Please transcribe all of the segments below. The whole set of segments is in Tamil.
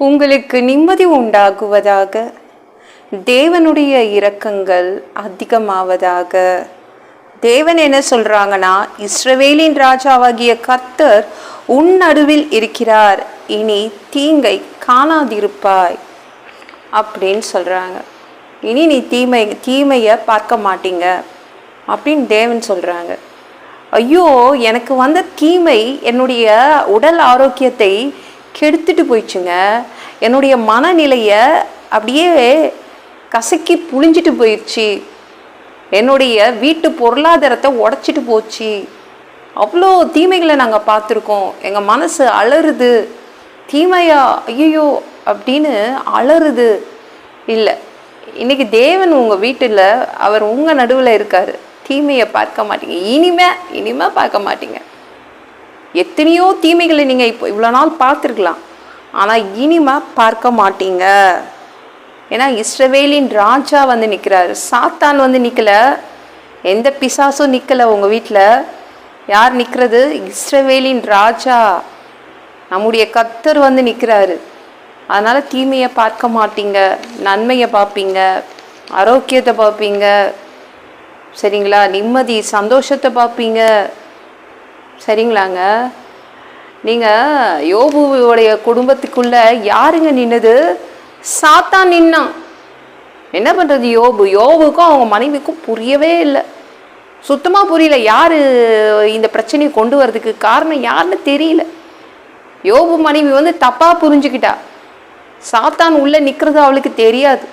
உங்களுக்கு நிம்மதி உண்டாகுவதாக. தேவனுடைய இரக்கங்கள் அதிகமாவதாக. தேவன் என்ன சொல்கிறாங்கன்னா இஸ்ரவேலின் ராஜாவாகிய கர்த்தர் உன் நடுவில் இருக்கிறார். இனி தீங்கை காணாதிருப்பாய் அப்படின்னு சொல்கிறாங்க இனி நீ தீமை தீமையை பார்க்க மாட்டீங்க அப்படின்னு தேவன் சொல்கிறாங்க ஐயோ எனக்கு வந்த தீமை என்னுடைய உடல் ஆரோக்கியத்தை கெடுத்துட்டு போயிடுச்சுங்க. என்னுடைய மனநிலையை அப்படியே கசக்கி புழிஞ்சிட்டு போயிடுச்சு. என்னுடைய வீட்டு பொருளாதாரத்தை உடச்சிட்டு போச்சு. அவ்வளோ தீமைகளை நாங்கள் பார்த்துருக்கோம். எங்கள் மனசு அலறுது. தீமையா? ஐயோ அப்படின்னு அலறுது. இல்லை. இன்னைக்கு தேவன் உங்கள் வீட்டில் அவர் உங்கள் நடுவில் இருக்கார். தீமையை பார்க்க மாட்டீங்க. இனிமே இனிமே பார்க்க மாட்டீங்க. எத்தனையோ தீமைகளை நீங்கள் இப்போ இவ்வளோ நாள் பார்த்துருக்கலாம். ஆனால் இனிமே பார்க்க மாட்டீங்க. ஏன்னா இஸ்ரவேலின் ராஜா வந்து நிற்கிறாரு சாத்தான் வந்து நிற்கல எந்த பிசாசும் நிற்கலை உங்கள் வீட்டில் யார் நிற்கிறது இஸ்ரவேலின் ராஜா. நம்முடைய கத்தர் வந்து நிற்கிறாரு அதனால் தீமையை பார்க்க மாட்டீங்க. நன்மையை பார்ப்பீங்க. ஆரோக்கியத்தை பார்ப்பீங்க. சரிங்களா? நிம்மதி சந்தோஷத்தை பார்ப்பீங்க. சரிங்களாங்க. நீங்கள் யோபுவோடைய குடும்பத்துக்குள்ளே யாருங்க நின்னது? சாத்தான் நின்னான். என்ன பண்ணுறது யோபு? யோபுக்கும் அவங்க மனைவிக்கும் புரியவே இல்லை. சுத்தமாக புரியல. யார் இந்த பிரச்சனையை கொண்டு வரதுக்கு காரணம் யாருன்னு தெரியல. யோபு மனைவி வந்து தப்பாக புரிஞ்சுக்கிட்டா. சாத்தான் உள்ளே நிற்கிறது அவளுக்கு தெரியாது.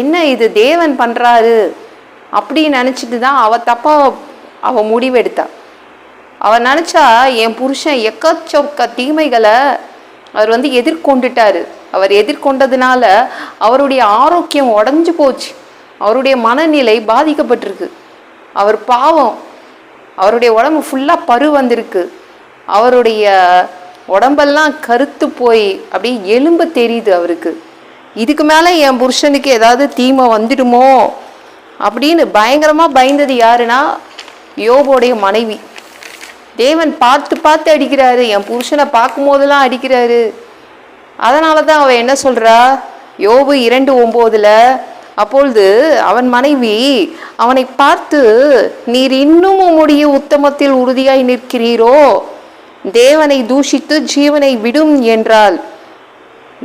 என்ன இது? தேவன் பண்ணுறாரு அப்படின்னு நினச்சிட்டு தான் அவள் தப்பாக அவள் முடிவெடுத்தாள் அவர் நினச்சா என் புருஷன் எக்கச்சொக்க தீமைகளை அவர் வந்து எதிர்கொண்டுட்டார். அவர் எதிர்கொண்டதுனால அவருடைய ஆரோக்கியம் உடஞ்சு போச்சு. அவருடைய மனநிலை பாதிக்கப்பட்டிருக்கு. அவர் பாவம். அவருடைய உடம்பு ஃபுல்லாக பரு வந்திருக்கு. அவருடைய உடம்பெல்லாம் கருத்து போய் அப்படியே எலும்பு தெரியுது அவருக்கு. இதுக்கு மேலே என் புருஷனுக்கு ஏதாவது தீமை வந்துடுமோ? அப்படின்னு பயங்கரமாக பயந்தது யாருன்னா யோபோடைய மனைவி. தேவன் பார்த்து பார்த்து அடிக்கிறாரு. என் புருஷனை பார்க்கும் போதெல்லாம் அடிக்கிறாரு. அதனால தான் அவன் என்ன சொல்றா? யோபு இரண்டு ஒம்போதுல அப்பொழுது அவன் மனைவி அவனை பார்த்து நீர் இன்னும் உம்முடைய உத்தமத்தில் உறுதியாய் நிற்கிறீரோ? தேவனை தூஷித்து ஜீவனை விடும் என்றாள்.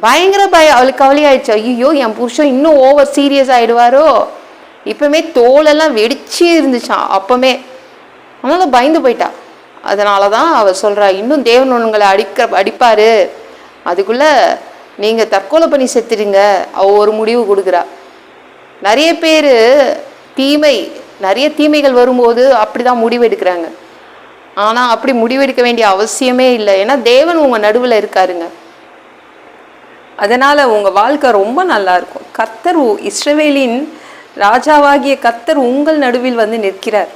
பயங்கர பய அவளுக்கு கவலையாயிடுச்சு. ஐயோ என் புருஷன் இன்னும் ஓவர் சீரியஸ் ஆயிடுவாரோ? இப்பவுமே தோலெல்லாம் வெடிச்சு இருந்துச்சான் அப்பவுமே. அதனால பயந்து போயிட்டா. அதனால தான் அவர் சொல்றா இன்னும் தேவன் உங்களை அடிக்க அடிப்பார். அதுக்குள்ளே நீங்கள் தற்கொலை பண்ணி செத்துடுங்க. அவ ஒரு முடிவு கொடுக்குறா நிறைய பேர் தீமை நிறைய தீமைகள் வரும்போது அப்படி தான் முடிவெடுக்கிறாங்க ஆனால் அப்படி முடிவெடுக்க வேண்டிய அவசியமே இல்லை. ஏன்னா தேவன் உங்கள் நடுவில் இருக்காருங்க. அதனால் உங்கள் வாழ்க்கை ரொம்ப நல்லா இருக்கும். கர்த்தர் இஸ்ரவேலின் ராஜாவாகிய கர்த்தர் உங்கள் நடுவில் வந்து நிற்கிறார்.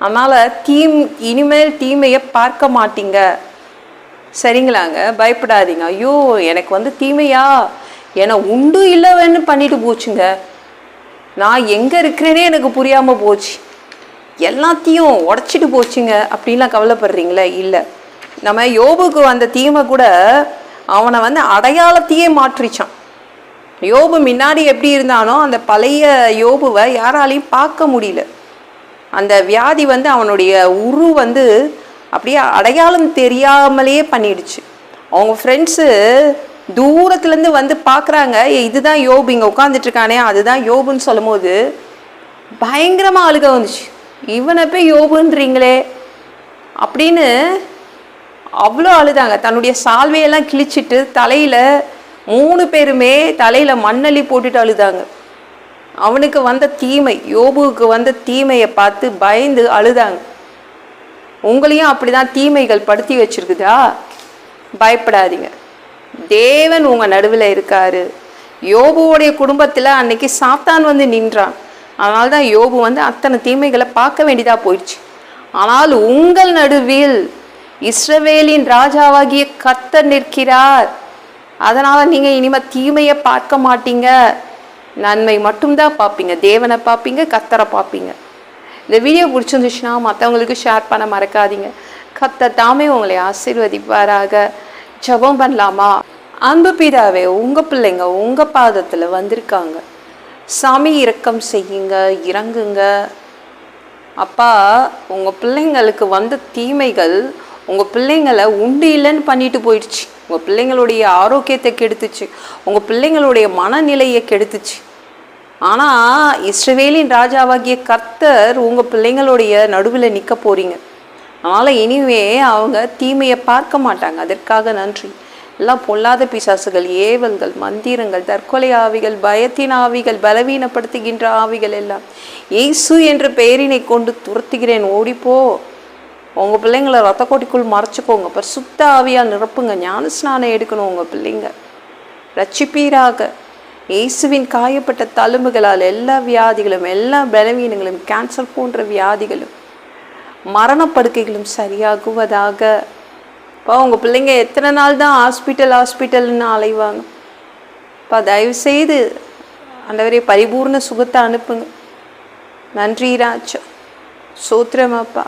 அதனால் தீம் இனிமேல் தீமையை பார்க்க மாட்டீங்க. சரிங்களாங்க? பயப்படாதீங்க. ஐயோ எனக்கு வந்து தீமையா? ஏன்னா உண்டு இல்லைன்னு பண்ணிட்டு போச்சுங்க. நான் எங்கே இருக்கிறேனே எனக்கு புரியாமல் போச்சு. எல்லாத்தையும் உடச்சிட்டு போச்சுங்க அப்படின்லாம் கவலைப்படுறீங்களே? இல்லை. நம்ம யோபுக்கு வந்த தீமை கூட அவனை வந்து அடையாளத்தையே மாற்றிச்சான். யோபு முன்னாடி எப்படி இருந்தானோ அந்த பழைய யோபுவை யாராலையும் பார்க்க முடியல. அந்த வியாதி வந்து அவனுடைய உரு வந்து அப்படியே அடையாளம் தெரியாமலேயே பண்ணிடுச்சு. அவங்க ஃப்ரெண்ட்ஸு தூரத்துலேருந்து வந்து பார்க்குறாங்க இதுதான் யோபு இங்கே உட்காந்துட்ருக்கானே அதுதான் யோபுன்னு சொல்லும்போது பயங்கரமாக அழுக வந்துச்சு. இவனை போய் யோபுன்றீங்களே அப்படின்னு அவ்வளோ அழுதாங்க. தன்னுடைய சால்வையெல்லாம் கிழிச்சிட்டு தலையில் மூணு பேருமே தலையில் மண்ணள்ளி போட்டுட்டு அழுதாங்க. அவனுக்கு வந்த தீமை யோபுவுக்கு வந்த தீமையை பார்த்து பயந்து அழுதாங்க. உங்களையும் அப்படிதான் தீமைகள் படுத்தி வச்சிருக்குதா? பயப்படாதீங்க. தேவன் உங்க நடுவில் இருக்காரு. யோபுவோடைய குடும்பத்தில் அன்னைக்கு சாத்தான் வந்து நின்றான். அதனால தான் யோபு வந்து அத்தனை தீமைகளை பார்க்க வேண்டியதா போயிடுச்சு. ஆனால் உங்கள் நடுவில் இஸ்ரவேலின் ராஜாவாகிய கத்தர் நிற்கிறார். அதனால் நீங்கள் இனிமே தீமையை பார்க்க மாட்டீங்க. நன்மை மட்டும்தான் பார்ப்பீங்க. தேவனை பார்ப்பீங்க கத்தரை பார்ப்பீங்க. இந்த வீடியோ பிடிச்சிருந்துச்சுன்னா மற்றவங்களுக்கு ஷேர் பண்ண மறக்காதீங்க. கத்த தாமே உங்களை ஆசீர்வதிப்பாராக. ஜெபம் பண்ணலாமா? அன்பு பிதாவே உங்க பிள்ளைங்க உங்க பாதத்துல வந்திருக்காங்க. சாமி இரக்கம் செய்யுங்க இறங்குங்க. அப்பா உங்க பிள்ளைங்களுக்கு வந்த தீமைகள் உங்க பிள்ளைங்களை உண்டு இல்லைன்னு பண்ணிட்டு போயிடுச்சு. உங்கள் பிள்ளைங்களுடைய ஆரோக்கியத்தை கெடுத்துச்சு. உங்கள் பிள்ளைங்களுடைய மனநிலையை கெடுத்துச்சு. ஆனால் இஸ்ரவேலின் ராஜாவாகிய கர்த்தர் உங்கள் பிள்ளைங்களுடைய நடுவில் நிற்க போகிறீங்க அதனால் இனிமே அவங்க தீமையை பார்க்க மாட்டாங்க. அதற்காக நன்றி. எல்லாம் பொல்லாத பிசாசுகள் ஏவல்கள் மந்திரங்கள் தற்கொலை ஆவிகள் பயத்தின் ஆவிகள் பலவீனப்படுத்துகின்ற ஆவிகள் எல்லாம். இயேசு என்ற பெயரினை கொண்டு துரத்துகிறேன். ஓடிப்போ. உங்கள் பிள்ளைங்களை ரத்த கோட்டிக்குள் மறைச்சிக்கோங்க அப்புறம் சுத்த ஆவியாக நிரப்புங்க. ஞான ஸ்நானம் எடுக்கணும் உங்கள் பிள்ளைங்க. ரட்சிப்பீராக. இயேசுவின் காயப்பட்ட தழும்புகளால் எல்லா வியாதிகளும் எல்லா பலவீனங்களும் கேன்சர் போன்ற வியாதிகளும் மரணப்படுக்கைகளும் சரியாகுவதாக. இப்போ உங்கள் பிள்ளைங்க எத்தனை நாள் தான் ஹாஸ்பிட்டல் ஹாஸ்பிட்டல்னு அலைவாங்க. இப்போ தயவு செய்து பரிபூர்ண சுகத்தை அனுப்புங்க. நன்றி ராஜா. சோத்திரமாப்பா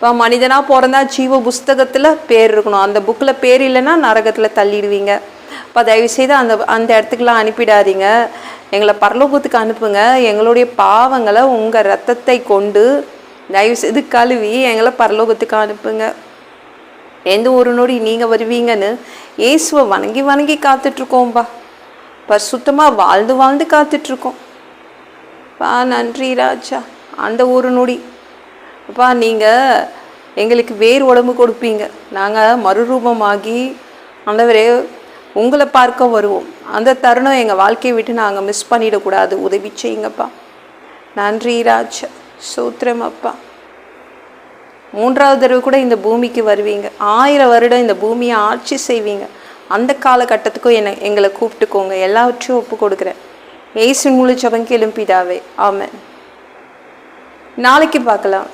இப்போ மனிதனாக பிறந்தா ஜீவ புஸ்தகத்தில் பேர் இருக்கணும். அந்த புக்கில் பேர் இல்லைன்னா நரகத்தில் தள்ளிடுவீங்க. இப்போ தயவு செய்து அந்த அந்த இடத்துக்குலாம் அனுப்பிடாதீங்க. எங்களை பரலோகத்துக்கு அனுப்புங்க. எங்களுடைய பாவங்களை உங்கள் ரத்தத்தை கொண்டு தயவு செய்து கழுவி எங்களை பரலோகத்துக்கு அனுப்புங்க. எந்த ஒரு நொடி நீங்கள் வருவீங்கன்னு இயேசுவை வணங்கி வணங்கி காத்துட்ருக்கோம்பா பரிசுத்தமாக வாழ்ந்து வாழ்ந்து காத்துட்ருக்கோம். பா நன்றி ராஜா. அந்த ஒரு நொடி. அப்பா நீங்கள் எங்களுக்கு வேறு உடம்பு கொடுப்பீங்க. நாங்கள் மறுரூபமாகி ஆண்டவரே உங்களை பார்க்க வருவோம். அந்த தருணம் எங்கள் வாழ்க்கையை விட்டு நாங்கள் மிஸ் பண்ணிடக்கூடாது. உதவி செய்யுங்கப்பா. நன்றி ராஜ் சூத்திரம் அப்பா. மூன்றாவது தடவை கூட இந்த பூமிக்கு வருவீங்க. ஆயிரம் வருடம் இந்த பூமியை ஆட்சி செய்வீங்க. அந்த காலகட்டத்துக்கும் என்னை எங்களை கூப்பிட்டுக்கோங்க. எல்லாவற்றையும் ஒப்பு கொடுக்குறேன் ஏசு முழு சபங்க கேளும் பிதாவே. நாளைக்கு பார்க்கலாம்.